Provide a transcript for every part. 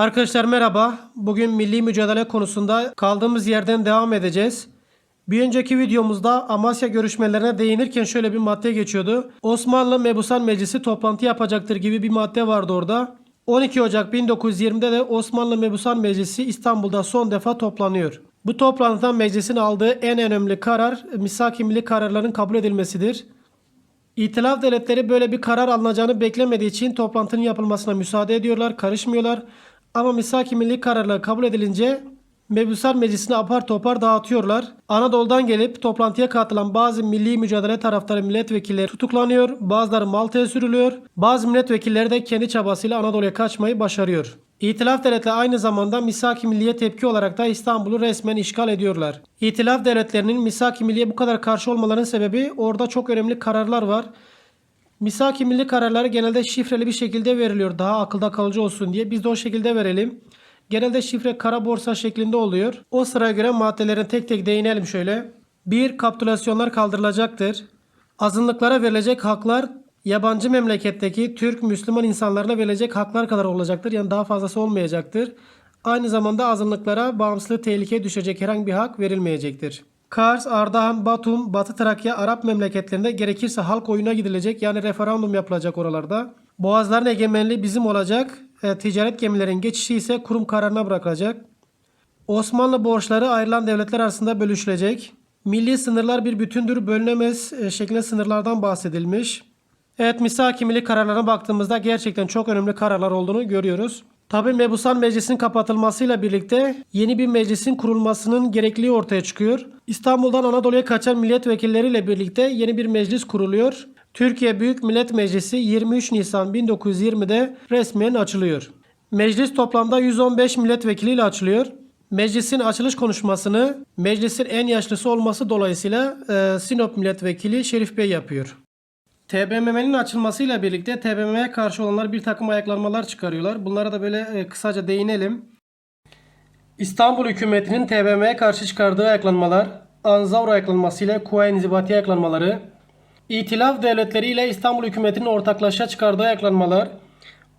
Arkadaşlar merhaba. Bugün milli mücadele konusunda kaldığımız yerden devam edeceğiz. Bir önceki videomuzda Amasya görüşmelerine değinirken şöyle bir madde geçiyordu. Osmanlı Mebusan Meclisi toplantı yapacaktır gibi bir madde vardı orada. 12 Ocak 1920'de de Osmanlı Mebusan Meclisi İstanbul'da son defa toplanıyor. Bu toplantıda meclisin aldığı en önemli karar misak-ı milli kararların kabul edilmesidir. İtilaf devletleri böyle bir karar alınacağını beklemediği için toplantının yapılmasına müsaade ediyorlar, karışmıyorlar. Ama misak-ı milli kararlar kabul edilince Mebusar Meclisi'ni apar topar dağıtıyorlar. Anadolu'dan gelip toplantıya katılan bazı milli mücadele taraftarı milletvekilleri tutuklanıyor. Bazıları Malta'ya sürülüyor. Bazı milletvekilleri de kendi çabasıyla Anadolu'ya kaçmayı başarıyor. İtilaf devletleri aynı zamanda misak-ı milliye tepki olarak da İstanbul'u resmen işgal ediyorlar. İtilaf devletlerinin misak-ı milliye bu kadar karşı olmalarının sebebi orada çok önemli kararlar var. Misak-ı milli kararları genelde şifreli bir şekilde veriliyor daha akılda kalıcı olsun diye. Biz de o şekilde verelim. Genelde şifre kara borsa şeklinde oluyor. O sıraya göre maddelerine tek tek değinelim şöyle. 1. Kapitülasyonlar kaldırılacaktır. Azınlıklara verilecek haklar yabancı memleketteki Türk Müslüman insanlarına verilecek haklar kadar olacaktır. Yani daha fazlası olmayacaktır. Aynı zamanda azınlıklara bağımsızlığı tehlikeye düşecek herhangi bir hak verilmeyecektir. Kars, Ardahan, Batum, Batı Trakya, Arap memleketlerinde gerekirse halk oyuna gidilecek yani referandum yapılacak oralarda. Boğazların egemenliği bizim olacak. E, ticaret gemilerin geçişi ise kurum kararına bırakılacak. Osmanlı borçları ayrılan devletler arasında bölüşülecek. Milli sınırlar bir bütündür, bölünemez e, şeklinde sınırlardan bahsedilmiş. Evet misak-ı milli kararlarına baktığımızda gerçekten çok önemli kararlar olduğunu görüyoruz. Tabi Mebusan Meclisi'nin kapatılmasıyla birlikte yeni bir meclisin kurulmasının gerekliliği ortaya çıkıyor. İstanbul'dan Anadolu'ya kaçan milletvekilleriyle birlikte yeni bir meclis kuruluyor. Türkiye Büyük Millet Meclisi 23 Nisan 1920'de resmen açılıyor. Meclis toplamda 115 milletvekiliyle açılıyor. Meclisin açılış konuşmasını meclisin en yaşlısı olması dolayısıyla e, Sinop milletvekili Şerif Bey yapıyor. TBMM'nin açılmasıyla birlikte TBMM'ye karşı olanlar bir takım ayaklanmalar çıkarıyorlar. Bunlara da böyle e, kısaca değinelim. İstanbul hükümetinin TBMM'ye karşı çıkardığı ayaklanmalar, Anzavro ayaklanması ile Kuvayi İnzibati ayaklanmaları, İtilaf devletleri ile İstanbul hükümetinin ortaklaşa çıkardığı ayaklanmalar,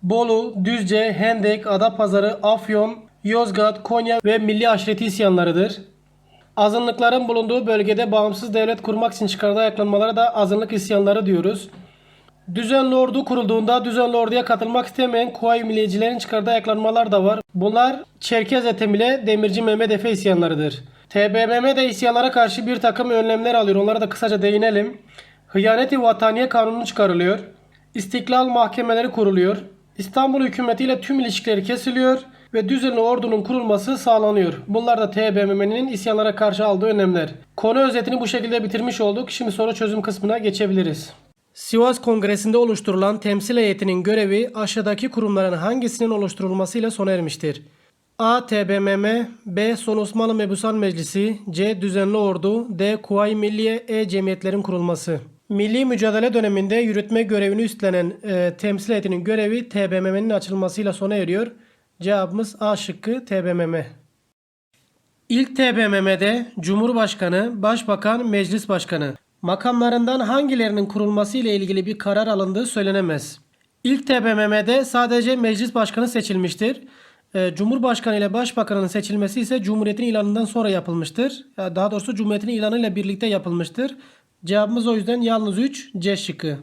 Bolu, Düzce, Hendek, Adapazarı, Afyon, Yozgat, Konya ve Milli Aşireti isyanlarıdır. Azınlıkların bulunduğu bölgede bağımsız devlet kurmak için çıkardığı ayaklanmalara da azınlık isyanları diyoruz. Düzenli ordu kurulduğunda düzenli orduya katılmak istemeyen Kuvayi Milliyecilerin çıkardığı ayaklanmalar da var. Bunlar Çerkez Ethem ile Demirci Mehmet Efe isyanlarıdır. TBMM de isyanlara karşı bir takım önlemler alıyor. Onlara da kısaca değinelim. Hıyaneti Vataniye Kanunu çıkarılıyor. İstiklal mahkemeleri kuruluyor. İstanbul hükümetiyle tüm ilişkileri kesiliyor ve düzenli ordunun kurulması sağlanıyor. Bunlar da TBMM'nin isyanlara karşı aldığı önlemler. Konu özetini bu şekilde bitirmiş olduk. Şimdi soru çözüm kısmına geçebiliriz. Sivas Kongresi'nde oluşturulan temsil heyetinin görevi aşağıdaki kurumların hangisinin oluşturulmasıyla sona ermiştir? A. TBMM B. Son Osmanlı Mebusan Meclisi C. Düzenli Ordu D. Kuvayi Milliye E. Cemiyetlerin kurulması Milli mücadele döneminde yürütme görevini üstlenen e, temsil heyetinin görevi TBMM'nin açılmasıyla sona eriyor. Cevabımız A şıkkı TBMM. İlk TBMM'de Cumhurbaşkanı, Başbakan, Meclis Başkanı makamlarından hangilerinin kurulması ile ilgili bir karar alındığı söylenemez. İlk TBMM'de sadece Meclis Başkanı seçilmiştir. Ee, Cumhurbaşkanı ile Başbakanın seçilmesi ise Cumhuriyet'in ilanından sonra yapılmıştır. Ya Daha doğrusu Cumhuriyet'in ilanıyla birlikte yapılmıştır. Cevabımız o yüzden yalnız 3 C şıkkı.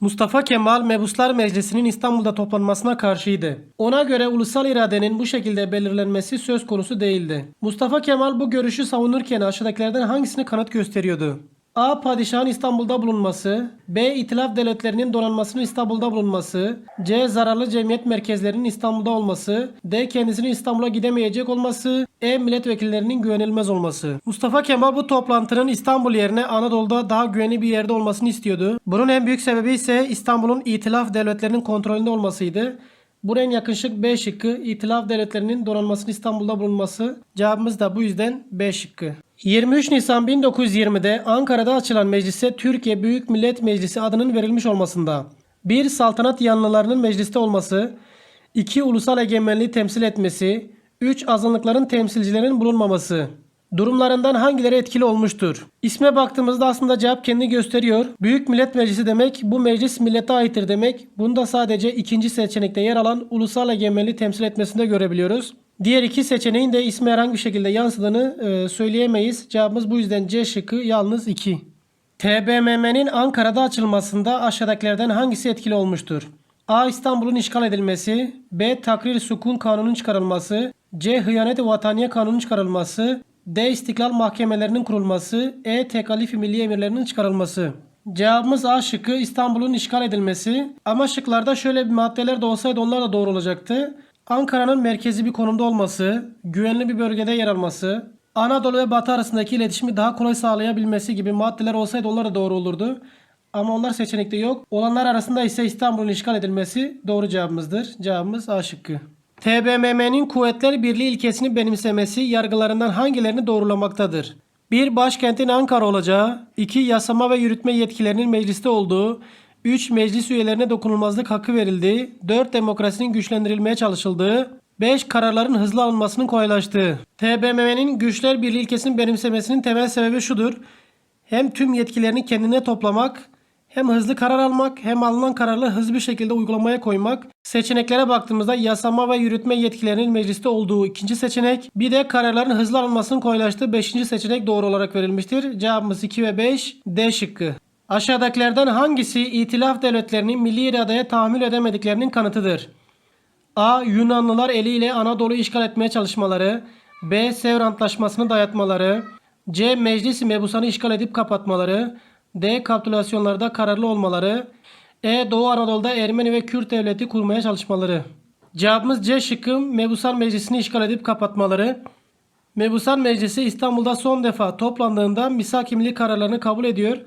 Mustafa Kemal Mebuslar Meclisi'nin İstanbul'da toplanmasına karşıydı. Ona göre ulusal iradenin bu şekilde belirlenmesi söz konusu değildi. Mustafa Kemal bu görüşü savunurken aşağıdakilerden hangisini kanıt gösteriyordu? A. Padişahın İstanbul'da bulunması. B. İtilaf devletlerinin donanmasının İstanbul'da bulunması. C. Zararlı cemiyet merkezlerinin İstanbul'da olması. D. Kendisinin İstanbul'a gidemeyecek olması. E. Milletvekillerinin güvenilmez olması. Mustafa Kemal bu toplantının İstanbul yerine Anadolu'da daha güvenli bir yerde olmasını istiyordu. Bunun en büyük sebebi ise İstanbul'un İtilaf devletlerinin kontrolünde olmasıydı. Buna en yakın şık B şıkkı. İtilaf devletlerinin donanmasının İstanbul'da bulunması. Cevabımız da bu yüzden B şıkkı. 23 Nisan 1920'de Ankara'da açılan meclise Türkiye Büyük Millet Meclisi adının verilmiş olmasında 1. Saltanat yanlılarının mecliste olması 2. Ulusal egemenliği temsil etmesi 3. Azınlıkların temsilcilerinin bulunmaması Durumlarından hangileri etkili olmuştur? İsme baktığımızda aslında cevap kendi gösteriyor. Büyük Millet Meclisi demek bu meclis millete aittir demek. Bunu da sadece ikinci seçenekte yer alan ulusal egemenliği temsil etmesinde görebiliyoruz. Diğer iki seçeneğin de isme herhangi bir şekilde yansıdığını e, söyleyemeyiz. Cevabımız bu yüzden C şıkkı yalnız 2. TBMM'nin Ankara'da açılmasında aşağıdakilerden hangisi etkili olmuştur? A. İstanbul'un işgal edilmesi B. Takrir Sukun Kanunu'nun çıkarılması C. Hıyanet-i Vataniye Kanunu'nun çıkarılması D. İstiklal mahkemelerinin kurulması E. Tekalif-i milli emirlerinin çıkarılması Cevabımız A şıkkı İstanbul'un işgal edilmesi. Ama şıklarda şöyle bir maddeler de olsaydı onlar da doğru olacaktı. Ankara'nın merkezi bir konumda olması, güvenli bir bölgede yer alması, Anadolu ve Batı arasındaki iletişimi daha kolay sağlayabilmesi gibi maddeler olsaydı onlar da doğru olurdu. Ama onlar seçenekte yok. Olanlar arasında ise İstanbul'un işgal edilmesi doğru cevabımızdır. Cevabımız A şıkkı. TBMM'nin Kuvvetler Birliği ilkesini benimsemesi yargılarından hangilerini doğrulamaktadır? 1. Başkentin Ankara olacağı. 2. Yasama ve yürütme yetkilerinin mecliste olduğu. 3. Meclis üyelerine dokunulmazlık hakkı verildiği. 4. Demokrasinin güçlendirilmeye çalışıldığı. 5. Kararların hızlı alınmasının kolaylaştığı. TBMM'nin Güçler Birliği ilkesini benimsemesinin temel sebebi şudur. Hem tüm yetkilerini kendine toplamak, hem hızlı karar almak, hem alınan kararları hızlı bir şekilde uygulamaya koymak. Seçeneklere baktığımızda yasama ve yürütme yetkilerinin mecliste olduğu ikinci seçenek, bir de kararların hızlı alınmasının kolaylaştığı beşinci seçenek doğru olarak verilmiştir. Cevabımız 2 ve 5 D şıkkı. Aşağıdakilerden hangisi itilaf devletlerinin milli iradeye tahammül edemediklerinin kanıtıdır? A. Yunanlılar eliyle Anadolu'yu işgal etmeye çalışmaları. B. Sevr Antlaşması'nı dayatmaları. C. Meclis-i Mebusan'ı işgal edip kapatmaları. D. Kapitülasyonlarda kararlı olmaları. E. Doğu Anadolu'da Ermeni ve Kürt devleti kurmaya çalışmaları. Cevabımız C şıkkı Mebusan Meclisi'ni işgal edip kapatmaları. Mebusan Meclisi İstanbul'da son defa toplandığında misak milli kararlarını kabul ediyor.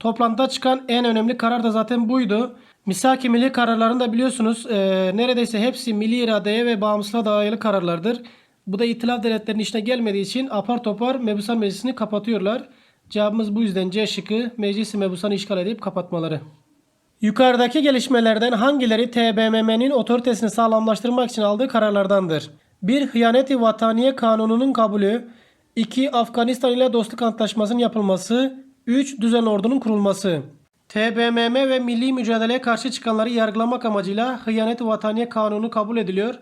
Toplantıda çıkan en önemli karar da zaten buydu. Misak-ı milli kararlarını da biliyorsunuz e, neredeyse hepsi milli iradeye ve bağımsızlığa dayalı kararlardır. Bu da itilaf devletlerinin işine gelmediği için apar topar Mebusan Meclisi'ni kapatıyorlar. Cevabımız bu yüzden C şıkkı Meclis-i Mebusan'ı işgal edip kapatmaları. Yukarıdaki gelişmelerden hangileri TBMM'nin otoritesini sağlamlaştırmak için aldığı kararlardandır? 1. Hıyaneti Vataniye Kanunu'nun kabulü 2. Afganistan ile dostluk antlaşmasının yapılması 3. Düzen ordunun kurulması TBMM ve milli mücadeleye karşı çıkanları yargılamak amacıyla Hıyanet Vataniye Kanunu kabul ediliyor.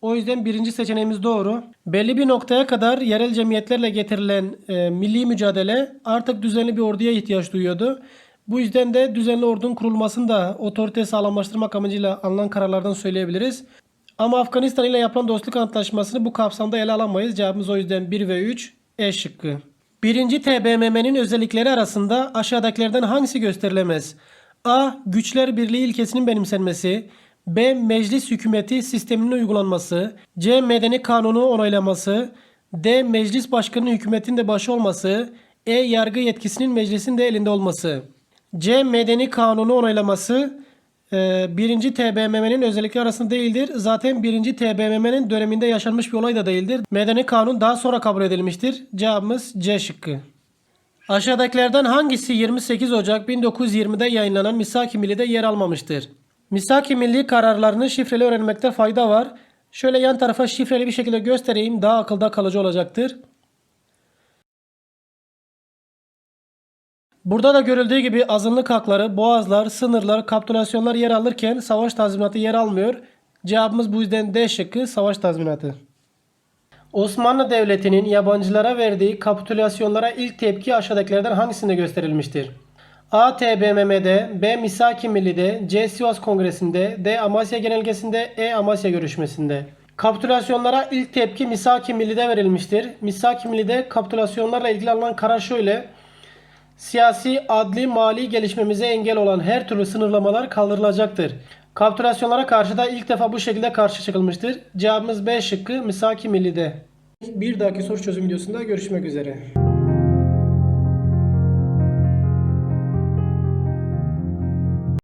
O yüzden birinci seçeneğimiz doğru. Belli bir noktaya kadar yerel cemiyetlerle getirilen e, milli mücadele artık düzenli bir orduya ihtiyaç duyuyordu. Bu yüzden de düzenli ordunun kurulmasını da otorite sağlamlaştırmak amacıyla alınan kararlardan söyleyebiliriz. Ama Afganistan ile yapılan dostluk antlaşmasını bu kapsamda ele alamayız. Cevabımız o yüzden 1 ve 3 E şıkkı. Birinci TBMM'nin özellikleri arasında aşağıdakilerden hangisi gösterilemez? A. Güçler Birliği ilkesinin benimsenmesi. B. Meclis hükümeti sisteminin uygulanması. C. Medeni kanunu onaylaması. D. Meclis başkanının hükümetin de başı olması. E. Yargı yetkisinin meclisin de elinde olması. C. Medeni kanunu onaylaması. Ee, birinci TBMM'nin özellikleri arasında değildir. Zaten birinci TBMM'nin döneminde yaşanmış bir olay da değildir. Medeni kanun daha sonra kabul edilmiştir. Cevabımız C şıkkı. Aşağıdakilerden hangisi 28 Ocak 1920'de yayınlanan Misak-ı Milli'de yer almamıştır? Misak-ı Milli kararlarını şifreli öğrenmekte fayda var. Şöyle yan tarafa şifreli bir şekilde göstereyim daha akılda kalıcı olacaktır. Burada da görüldüğü gibi azınlık hakları, boğazlar, sınırlar, kapitülasyonlar yer alırken savaş tazminatı yer almıyor. Cevabımız bu yüzden D şıkkı savaş tazminatı. Osmanlı Devleti'nin yabancılara verdiği kapitülasyonlara ilk tepki aşağıdakilerden hangisinde gösterilmiştir? A. TBMM'de, B. Misaki Milli'de, C. Sivas Kongresi'nde, D. Amasya Genelgesi'nde, E. Amasya Görüşmesi'nde. Kapitülasyonlara ilk tepki Misaki Milli'de verilmiştir. Misaki Milli'de kapitülasyonlarla ilgili alınan karar şöyle. Siyasi, adli, mali gelişmemize engel olan her türlü sınırlamalar kaldırılacaktır. Kapitülasyonlara karşı da ilk defa bu şekilde karşı çıkılmıştır. Cevabımız B şıkkı Misaki Milli'de. Bir dahaki soru çözüm videosunda görüşmek üzere.